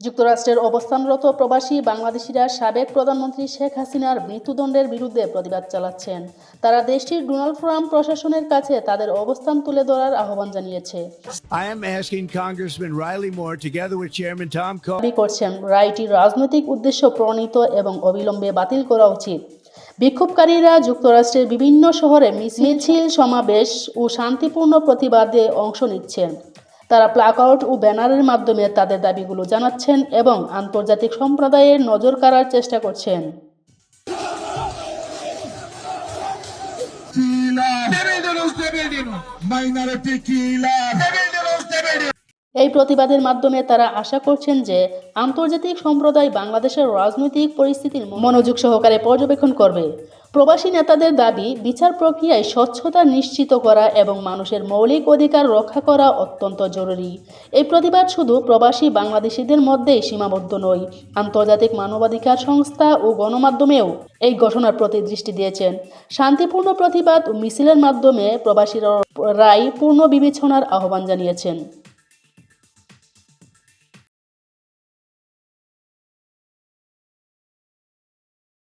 যুক্তরাষ্ট্রের অবস্থানরত প্রবাসী বাংলাদেশিরা সাবেক প্রধানমন্ত্রী শেখ হাসিনার মৃত্যুদণ্ডের বিরুদ্ধে প্রতিবাদ চালাচ্ছেন। তারা দেশটির ডোনাল্ড ট্রাম্প প্রশাসনের কাছে তাদের অবস্থান তুলে ধরার আহ্বান জানিয়েছে। দাবি করছেন রায়টি রাজনৈতিক উদ্দেশ্য প্রণীত এবং অবিলম্বে বাতিল করা উচিত। বিক্ষোভকারীরা যুক্তরাষ্ট্রের বিভিন্ন শহরে মিছিল, সমাবেশ ও শান্তিপূর্ণ প্রতিবাদে অংশ নিচ্ছেন। তারা প্লাকআউট ও ব্যানারের মাধ্যমে তাদের দাবিগুলো জানাচ্ছেন এবং আন্তর্জাতিক সম্প্রদায়ের নজর কাড়ার চেষ্টা করছেন. Minority killer. এই প্রতিবাদের মাধ্যমে তারা আশা করছেন যে আন্তর্জাতিক সম্প্রদায় বাংলাদেশের রাজনৈতিক পরিস্থিতির মনোযোগ সহকারে পর্যবেক্ষণ করবে। প্রবাসী নেতাদের দাবি, বিচার প্রক্রিয়ায় স্বচ্ছতা নিশ্চিত করা এবং মানুষের মৌলিক অধিকার রক্ষা করা অত্যন্ত জরুরি। এই প্রতিবাদ শুধু প্রবাসী বাংলাদেশিদের মধ্যেই সীমাবদ্ধ নয়, আন্তর্জাতিক মানবাধিকার সংস্থা ও গণমাধ্যমেও এই ঘটনার প্রতি দৃষ্টি দিয়েছেন। শান্তিপূর্ণ প্রতিবাদ ও মিছিলের মাধ্যমে প্রবাসীরা রায় পূর্ণ বিবেচনার আহ্বান জানিয়েছেন।